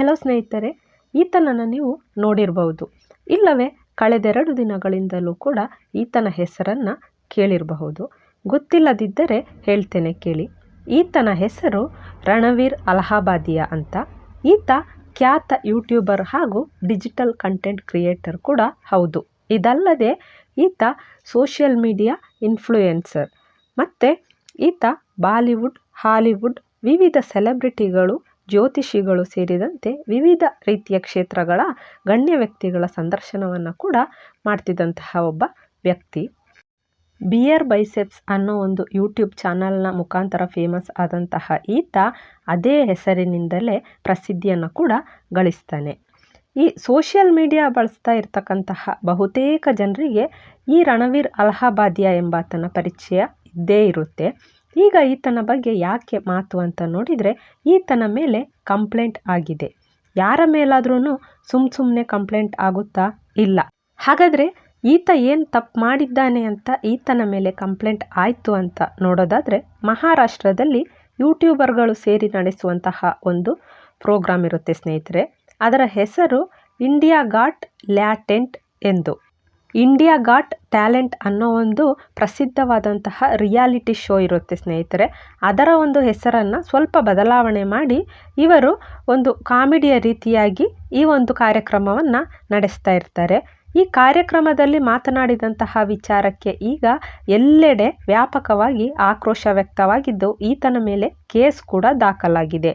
Hello ಸ್ನೇಹಿತರೆ ಈತನನ್ನು ನೀವು ನೋಡಿರಬಹುದು. ಇಲ್ಲವೇ ಕಳೆದೆರಡು ದಿನಗಳಿಂದಲೂ ಕೂಡ ಈತನ ಹೆಸರನ್ನು ಕೇಳಿರಬಹುದು. ಗೊತ್ತಿಲ್ಲದಿದ್ದರೆ ಹೇಳ್ತೇನೆ ಕೇಳಿ. ಈತನ ಹೆಸರು ರಣವೀರ್ ಅಲಹಾಬಾದಿಯಾ ಅಂತ. ಈತ ಖ್ಯಾತ ಯೂಟ್ಯೂಬರ್ ಹಾಗೂ ಡಿಜಿಟಲ್ ಕಂಟೆಂಟ್ ಕ್ರಿಯೇಟರ್ ಕೂಡ ಹೌದು. ಇದಲ್ಲದೆ, ಈತ ಸೋಷಿಯಲ್ ಮೀಡಿಯಾ ಇನ್ಫ್ಲೂಯೆನ್ಸರ್. ಮತ್ತು, ಈತ ಬಾಲಿವುಡ್, ಹಾಲಿವುಡ್ ವಿವಿಧ ಸೆಲೆಬ್ರಿಟಿಗಳು ಜ್ಯೋತಿಷಿಗಳು ಸೇರಿದಂತೆ ವಿವಿಧ ರೀತಿಯ ಕ್ಷೇತ್ರಗಳ ಗಣ್ಯ ವ್ಯಕ್ತಿಗಳ ಸಂದರ್ಶನವನ್ನು ಕೂಡ ಮಾಡ್ತಿದ್ದಂತಹ ಒಬ್ಬ ವ್ಯಕ್ತಿ. ಬಿಯರ್ ಬೈಸೆಪ್ಸ್ ಅನ್ನೋ ಒಂದು ಯೂಟ್ಯೂಬ್ ಚಾನಲ್ನ ಮುಖಾಂತರ ಫೇಮಸ್ ಆದಂತಹ ಈತ ಅದೇ ಹೆಸರಿನಿಂದಲೇ ಪ್ರಸಿದ್ಧಿಯನ್ನು ಕೂಡ ಗಳಿಸ್ತಾನೆ. ಈ ಸೋಷಿಯಲ್ ಮೀಡಿಯಾ ಬಳಸ್ತಾ ಇರ್ತಕ್ಕಂತಹ ಬಹುತೇಕ ಜನರಿಗೆ ಈ ರಣವೀರ್ ಅಲಹಾಬಾದಿಯಾ ಎಂಬಾತನ ಪರಿಚಯ ಇದ್ದೇ ಇರುತ್ತೆ. ಈಗ ಈತನ ಬಗ್ಗೆ ಯಾಕೆ ಮಾತು ಅಂತ ನೋಡಿದರೆ ಈತನ ಮೇಲೆ ಕಂಪ್ಲೇಂಟ್ ಆಗಿದೆ. ಯಾರ ಮೇಲಾದ್ರೂ ಸುಮ್ಮ ಸುಮ್ಮನೆ ಕಂಪ್ಲೇಂಟ್ ಆಗುತ್ತಾ ಇಲ್ಲ. ಹಾಗಾದರೆ ಈತ ಏನು ತಪ್ಪು ಮಾಡಿದ್ದಾನೆ ಅಂತ ಈತನ ಮೇಲೆ ಕಂಪ್ಲೇಂಟ್ ಆಯಿತು ಅಂತ ನೋಡೋದಾದರೆ ಮಹಾರಾಷ್ಟ್ರದಲ್ಲಿ ಯೂಟ್ಯೂಬರ್ಗಳು ಸೇರಿ ನಡೆಸುವಂತಹ ಒಂದು ಪ್ರೋಗ್ರಾಮ್ ಇರುತ್ತೆ ಸ್ನೇಹಿತರೆ. ಅದರ ಹೆಸರು ಇಂಡಿಯಾ ಗಾಟ್ ಲ್ಯಾಟೆಂಟ್ ಎಂದು. ಇಂಡಿಯಾ ಗಾಟ್ ಟ್ಯಾಲೆಂಟ್ ಅನ್ನೋ ಒಂದು ಪ್ರಸಿದ್ಧವಾದಂತಹ ರಿಯಾಲಿಟಿ ಶೋ ಇರುತ್ತೆ ಸ್ನೇಹಿತರೆ. ಅದರ ಒಂದು ಹೆಸರನ್ನು ಸ್ವಲ್ಪ ಬದಲಾವಣೆ ಮಾಡಿ ಇವರು ಒಂದು ಕಾಮಿಡಿಯ ರೀತಿಯಾಗಿ ಈ ಒಂದು ಕಾರ್ಯಕ್ರಮವನ್ನು ನಡೆಸ್ತಾ ಇರ್ತಾರೆ. ಈ ಕಾರ್ಯಕ್ರಮದಲ್ಲಿ ಮಾತನಾಡಿದಂತಹ ವಿಚಾರಕ್ಕೆ ಈಗ ಎಲ್ಲೆಡೆ ವ್ಯಾಪಕವಾಗಿ ಆಕ್ರೋಶ ವ್ಯಕ್ತವಾಗಿದ್ದು, ಈತನ ಮೇಲೆ ಕೇಸ್ ಕೂಡ ದಾಖಲಾಗಿದೆ.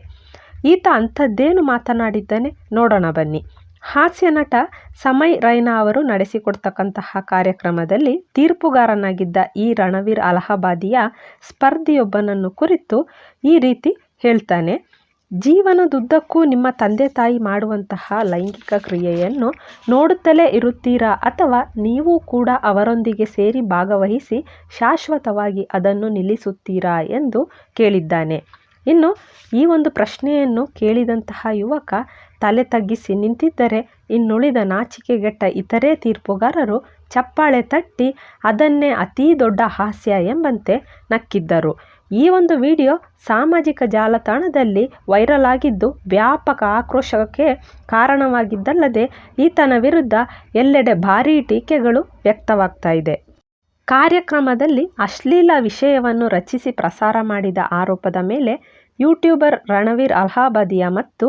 ಈತ ಅಂಥದ್ದೇನು ಮಾತನಾಡಿದ್ದಾನೆ ನೋಡೋಣ ಬನ್ನಿ. ಹಾಸ್ಯ ನಟ ಸಮಯ್ ರೈನಾ ಅವರು ನಡೆಸಿಕೊಡ್ತಕ್ಕಂತಹ ಕಾರ್ಯಕ್ರಮದಲ್ಲಿ ತೀರ್ಪುಗಾರನಾಗಿದ್ದ ಈ ರಣವೀರ್ ಅಲಹಾಬಾದಿಯ ಸ್ಪರ್ಧಿಯೊಬ್ಬನನ್ನು ಕುರಿತು ಈ ರೀತಿ ಹೇಳ್ತಾನೆ, ಜೀವನದುದ್ದಕ್ಕೂ ನಿಮ್ಮ ತಂದೆ ತಾಯಿ ಮಾಡುವಂತಹ ಲೈಂಗಿಕ ಕ್ರಿಯೆಯನ್ನು ನೋಡುತ್ತಲೇ ಇರುತ್ತೀರಾ ಅಥವಾ ನೀವು ಕೂಡ ಅವರೊಂದಿಗೆ ಸೇರಿ ಭಾಗವಹಿಸಿ ಶಾಶ್ವತವಾಗಿ ಅದನ್ನು ನಿಲ್ಲಿಸುತ್ತೀರಾ ಎಂದು ಕೇಳಿದ್ದಾನೆ ಇನ್ನು ಈ ಒಂದು ಪ್ರಶ್ನೆಯನ್ನು ಕೇಳಿದಂತಹ ಯುವಕ ತಲೆ ತಗ್ಗಿಸಿ ನಿಂತಿದ್ದರೆ ಇನ್ನುಳಿದ ನಾಚಿಕೆಗೆಟ್ಟ ಇತರೆ ತೀರ್ಪುಗಾರರು ಚಪ್ಪಾಳೆ ತಟ್ಟಿ ಅದನ್ನೇ ಅತೀ ದೊಡ್ಡ ಹಾಸ್ಯ ಎಂಬಂತೆ ನಕ್ಕಿದ್ದರು. ಈ ಒಂದು ವಿಡಿಯೋ ಸಾಮಾಜಿಕ ಜಾಲತಾಣದಲ್ಲಿ ವೈರಲ್ ಆಗಿದ್ದು ವ್ಯಾಪಕ ಆಕ್ರೋಶಕ್ಕೆ ಕಾರಣವಾಗಿದ್ದಲ್ಲದೆ ಈತನ ವಿರುದ್ಧ ಎಲ್ಲೆಡೆ ಭಾರೀ ಟೀಕೆಗಳು ವ್ಯಕ್ತವಾಗ್ತಾ ಇದೆ. ಕಾರ್ಯಕ್ರಮದಲ್ಲಿ ಅಶ್ಲೀಲ ವಿಷಯವನ್ನು ರಚಿಸಿ ಪ್ರಸಾರ ಮಾಡಿದ ಆರೋಪದ ಮೇಲೆ ಯೂಟ್ಯೂಬರ್ ರಣವೀರ್ ಅಲಹಾಬಾದಿಯಾ ಮತ್ತು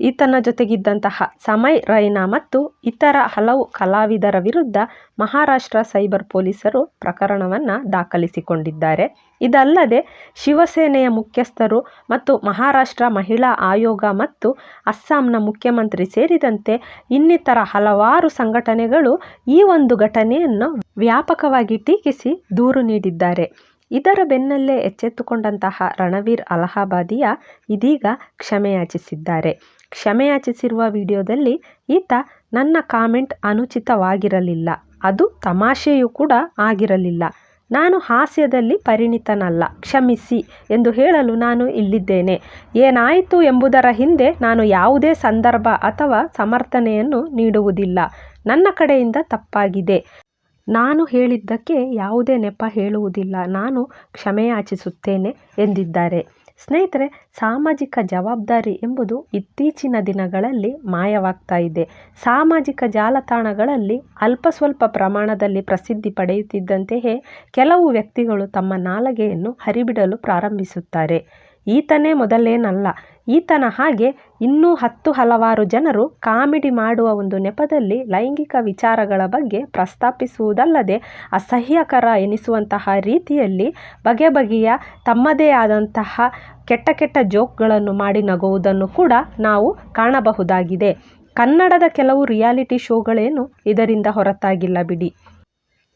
ಈತನ ಜೊತೆಗಿದ್ದಂತಹ ಸಮಯ್ ರೈನಾ ಮತ್ತು ಇತರ ಹಲವು ಕಲಾವಿದರ ವಿರುದ್ಧ ಮಹಾರಾಷ್ಟ್ರ ಸೈಬರ್ ಪೊಲೀಸರು ಪ್ರಕರಣವನ್ನು ದಾಖಲಿಸಿಕೊಂಡಿದ್ದಾರೆ. ಇದಲ್ಲದೆ ಶಿವಸೇನೆಯ ಮುಖ್ಯಸ್ಥರು ಮತ್ತು ಮಹಾರಾಷ್ಟ್ರ ಮಹಿಳಾ ಆಯೋಗ ಮತ್ತು ಅಸ್ಸಾಂನ ಮುಖ್ಯಮಂತ್ರಿ ಸೇರಿದಂತೆ ಇನ್ನಿತರ ಹಲವಾರು ಸಂಘಟನೆಗಳು ಈ ಒಂದು ಘಟನೆಯನ್ನು ವ್ಯಾಪಕವಾಗಿ ಟೀಕಿಸಿ ದೂರು ನೀಡಿದ್ದಾರೆ. ಇದರ ಬೆನ್ನಲ್ಲೇ ಎಚ್ಚೆತ್ತುಕೊಂಡಂತಹ ರಣವೀರ್ ಅಲಹಾಬಾದಿಯ ಇದೀಗ ಕ್ಷಮೆಯಾಚಿಸಿದ್ದಾರೆ. ಕ್ಷಮೆಯಾಚಿಸಿರುವ ವಿಡಿಯೋದಲ್ಲಿ ಈತ ನನ್ನ ಕಾಮೆಂಟ್ ಅನುಚಿತವಾಗಿರಲಿಲ್ಲ. ಅದು ತಮಾಷೆಯೂ ಕೂಡ ಆಗಿರಲಿಲ್ಲ. ನಾನು ಹಾಸ್ಯದಲ್ಲಿ ಪರಿಣಿತನಲ್ಲ. ಕ್ಷಮಿಸಿ ಎಂದು ಹೇಳಲು ನಾನು ಇಲ್ಲಿದ್ದೇನೆ. ಏನಾಯಿತು ಎಂಬುದರ ಹಿಂದೆ ನಾನು ಯಾವುದೇ ಸಂದರ್ಭ ಅಥವಾ ಸಮರ್ಥನೆಯನ್ನು ನೀಡುವುದಿಲ್ಲ. ನನ್ನ ಕಡೆಯಿಂದ ತಪ್ಪಾಗಿದೆ. ನಾನು ಹೇಳಿದ್ದಕ್ಕೆ ಯಾವುದೇ ನೆಪ ಹೇಳುವುದಿಲ್ಲ. ನಾನು ಕ್ಷಮೆಯಾಚಿಸುತ್ತೇನೆ ಎಂದಿದ್ದಾರೆ. ಸ್ನೇಹಿತರೆ, ಸಾಮಾಜಿಕ ಜವಾಬ್ದಾರಿ ಎಂಬುದು ಇತ್ತೀಚಿನ ದಿನಗಳಲ್ಲಿ ಮಾಯವಾಗ್ತಾ ಇದೆ. ಸಾಮಾಜಿಕ ಜಾಲತಾಣಗಳಲ್ಲಿ ಅಲ್ಪ ಸ್ವಲ್ಪ ಪ್ರಮಾಣದಲ್ಲಿ ಪ್ರಸಿದ್ಧಿ ಪಡೆಯುತ್ತಿದ್ದಂತೆಯೇ ಕೆಲವು ವ್ಯಕ್ತಿಗಳು ತಮ್ಮ ನಾಲಗೆಯನ್ನು ಹರಿಬಿಡಲು ಪ್ರಾರಂಭಿಸುತ್ತಾರೆ. ಈತನೇ ಮೊದಲೇನಲ್ಲ, ಈತನ ಹಾಗೆ ಇನ್ನೂ ಹತ್ತು ಹಲವಾರು ಜನರು ಕಾಮಿಡಿ ಮಾಡುವ ಒಂದು ನೆಪದಲ್ಲಿ ಲೈಂಗಿಕ ವಿಚಾರಗಳ ಬಗ್ಗೆ ಪ್ರಸ್ತಾಪಿಸುವುದಲ್ಲದೆ ಅಸಹ್ಯಕರ ಎನಿಸುವಂತಹ ರೀತಿಯಲ್ಲಿ ಬಗೆ ಬಗೆಯ ತಮ್ಮದೇ ಆದಂತಹ ಕೆಟ್ಟ ಕೆಟ್ಟ ಜೋಕ್ಗಳನ್ನು ಮಾಡಿ ನಗುವುದನ್ನು ಕೂಡ ನಾವು ಕಾಣಬಹುದಾಗಿದೆ. ಕನ್ನಡದ ಕೆಲವು ರಿಯಾಲಿಟಿ ಶೋಗಳೇನು ಇದರಿಂದ ಹೊರತಾಗಿಲ್ಲ ಬಿಡಿ.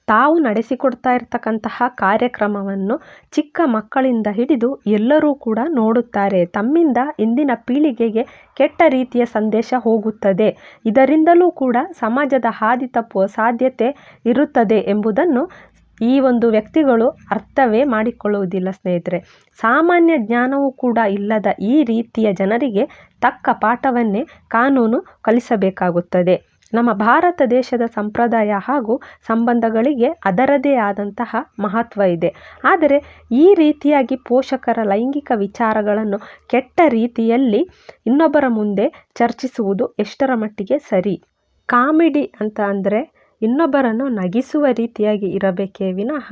ತಾವು ನಡೆಸಿಕೊಡ್ತಾ ಇರ್ತಕ್ಕಂತಹ ಕಾರ್ಯಕ್ರಮವನ್ನು ಚಿಕ್ಕ ಮಕ್ಕಳಿಂದ ಹಿಡಿದು ಎಲ್ಲರೂ ಕೂಡ ನೋಡುತ್ತಾರೆ. ತಮ್ಮಿಂದ ಇಂದಿನ ಪೀಳಿಗೆಗೆ ಕೆಟ್ಟ ರೀತಿಯ ಸಂದೇಶ ಹೋಗುತ್ತದೆ. ಇದರಿಂದಲೂ ಕೂಡ ಸಮಾಜದ ಹಾದಿ ತಪ್ಪುವ ಸಾಧ್ಯತೆ ಇರುತ್ತದೆ ಎಂಬುದನ್ನು ಈ ಒಂದು ವ್ಯಕ್ತಿಗಳು ಅರ್ಥವೇ ಮಾಡಿಕೊಳ್ಳುವುದಿಲ್ಲ ಸ್ನೇಹಿತರೆ. ಸಾಮಾನ್ಯ ಜ್ಞಾನವೂ ಕೂಡ ಇಲ್ಲದ ಈ ರೀತಿಯ ಜನರಿಗೆ ತಕ್ಕ ಪಾಠವನ್ನೇ ಕಾನೂನು ಕಲಿಸಬೇಕಾಗುತ್ತದೆ. ನಮ್ಮ ಭಾರತ ದೇಶದ ಸಂಪ್ರದಾಯ ಹಾಗೂ ಸಂಬಂಧಗಳಿಗೆ ಅದರದೇ ಆದಂತಹ ಮಹತ್ವ ಇದೆ. ಆದರೆ ಈ ರೀತಿಯಾಗಿ ಪೋಷಕರ ಲೈಂಗಿಕ ವಿಚಾರಗಳನ್ನು ಕೆಟ್ಟ ರೀತಿಯಲ್ಲಿ ಇನ್ನೊಬ್ಬರ ಮುಂದೆ ಚರ್ಚಿಸುವುದು ಎಷ್ಟರ ಮಟ್ಟಿಗೆ ಸರಿ? ಕಾಮಿಡಿ ಅಂತ ಅಂದರೆ ಇನ್ನೊಬ್ಬರನ್ನು ನಗಿಸುವ ರೀತಿಯಾಗಿ ಇರಬೇಕೇ ವಿನಃ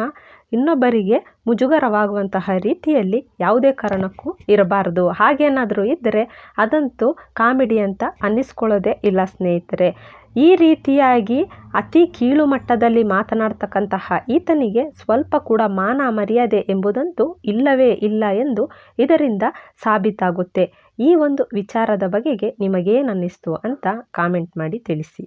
ಇನ್ನೊಬ್ಬರಿಗೆ ಮುಜುಗರವಾಗುವಂತಹ ರೀತಿಯಲ್ಲಿ ಯಾವುದೇ ಕಾರಣಕ್ಕೂ ಇರಬಾರದು. ಹಾಗೇನಾದರೂ ಇದ್ದರೆ ಅದಂತೂ ಕಾಮಿಡಿ ಅಂತ ಅನ್ನಿಸ್ಕೊಳ್ಳೋದೇ ಇಲ್ಲ ಸ್ನೇಹಿತರೆ. ಈ ರೀತಿಯಾಗಿ ಅತಿ ಕೀಳು ಮಟ್ಟದಲ್ಲಿ ಮಾತನಾಡ್ತಕ್ಕಂತಹ ಈತನಿಗೆ ಸ್ವಲ್ಪ ಕೂಡ ಮಾನ ಮರ್ಯಾದೆ ಎಂಬುದಂತೂ ಇಲ್ಲವೇ ಇಲ್ಲ ಎಂದು ಇದರಿಂದ ಸಾಬೀತಾಗುತ್ತೆ. ಈ ಒಂದು ವಿಚಾರದ ಬಗೆಗೆ ನಿಮಗೇನು ಅನ್ನಿಸ್ತು ಅಂತ ಕಾಮೆಂಟ್ ಮಾಡಿ ತಿಳಿಸಿ.